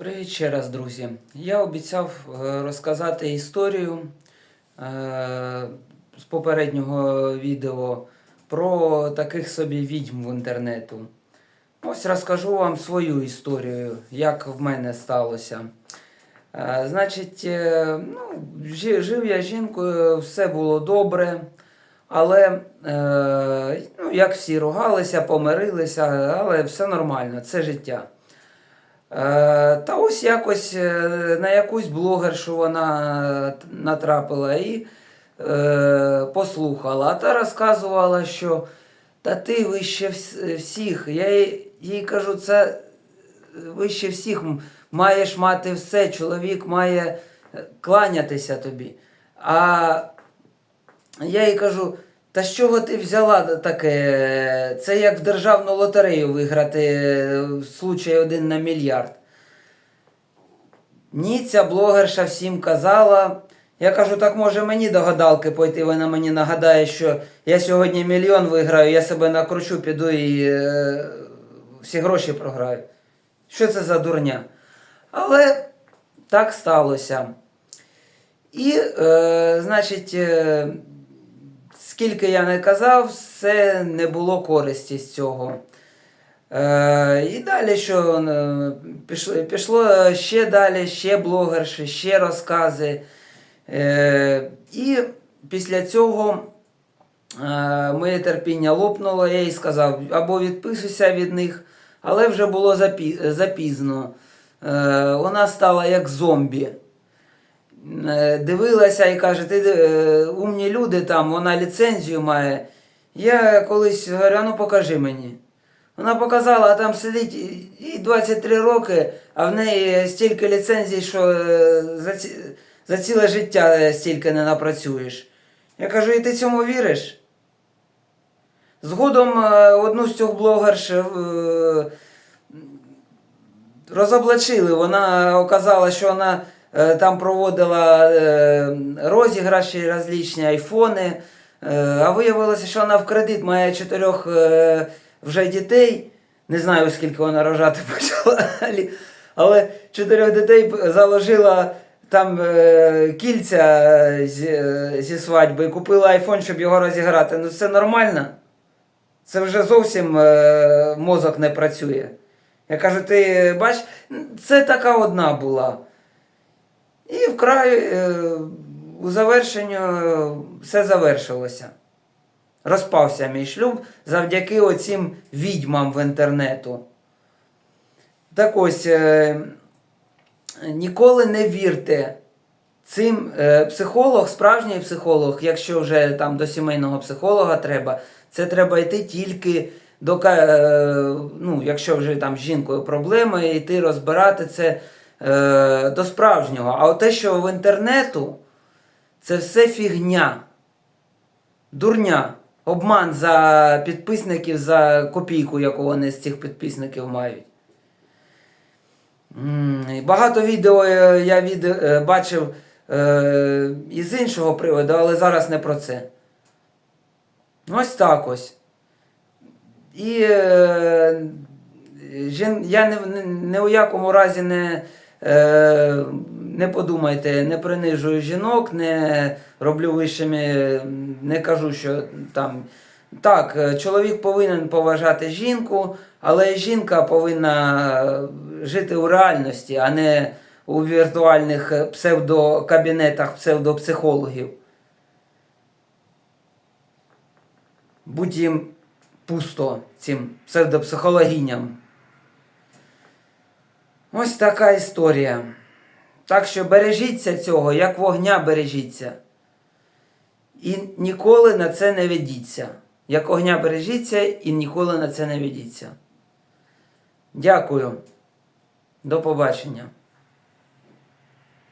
Привіт ще раз, друзі. Я обіцяв е, розказати історію е, з попереднього відео про таких собі відьм в інтернету. Ось розкажу вам свою історію, як в мене сталося. Е, Значить, ну, жив я жінкою, все було добре. Але, ну, як всі ругалися, помирилися, але все нормально, це життя. Е, Та ось якось е, на якусь блогершу вона натрапила і е, послухала. А та розказувала, що та ти вище вс- всіх. Я їй, їй кажу, це вище всіх маєш мати все, чоловік має е, кланятися тобі. А я їй кажу, та з чого ти взяла таке? Це як в державну лотерею виграти е, в случай один на мільярд. Ні, ця блогерша всім казала. Я кажу, так може мені до гадалки пойти, вона мені нагадає, що я сьогодні мільйон виграю, я себе накручу, піду і е, всі гроші програю. Що це за дурня? Але так сталося. І, е, значить, е, скільки я не казав, все не було користі з цього. Е, і далі що е, пішло, пішло ще далі, ще блогерші, ще розкази. Е, і після цього е, моє терпіння лопнуло, я їй сказав, або відписуйся від них, але вже було запі- запізно. Е, вона стала як зомбі. Е, Дивилася і каже, ти е, умні люди там, вона ліцензію має. Я колись говорю, а ну покажи мені. Вона показала, а там сидить і- і 23 роки, а в неї стільки ліцензій, що е, за, ці, за ціле життя стільки не напрацюєш. Я кажу, і ти цьому віриш? Згодом одну з цих блогерш розоблачили. Вона оказала, що вона там проводила е, розіграші различні айфони. Е, а виявилося, що вона в кредит має чотирьох е, вже дітей. Не знаю, скільки вона рожати почала. Але чотирьох дітей заложила там е, кільця зі, е, свадьби і купила айфон, щоб його розіграти. Ну це нормально. Це вже зовсім е, мозок не працює. Я кажу, ти бач, це така одна була. І вкрай е, у завершенню е, все завершилося. Розпався мій шлюб завдяки оцім відьмам в інтернету. Так ось, е, ніколи не вірте цим психолог, справжній психолог, якщо вже там до сімейного психолога треба, це треба йти тільки до ну, якщо вже там з жінкою проблеми, йти розбирати це е, до справжнього. А от те, що в інтернету, це все фігня, дурня, обман за підписників за копійку, яку вони з цих підписників мають. Багато відео е, я від, е, бачив е, із іншого приводу, але зараз не про це. Ось так ось. І е, я не, не, не у якому разі не, не подумайте, не принижую жінок, не роблю вищими, не кажу, що там. Так, е, чоловік повинен поважати жінку, але жінка повинна жити у реальності, а не у віртуальних е, псевдокабінетах псевдопсихологів. Будь їм пусто цим псевдопсихологіням. Ось така історія. Так що бережіться цього, як вогня бережіться. І ніколи на це не ведіться. Як огня бережіться і ніколи на це не ведіться. Дякую. До побачення.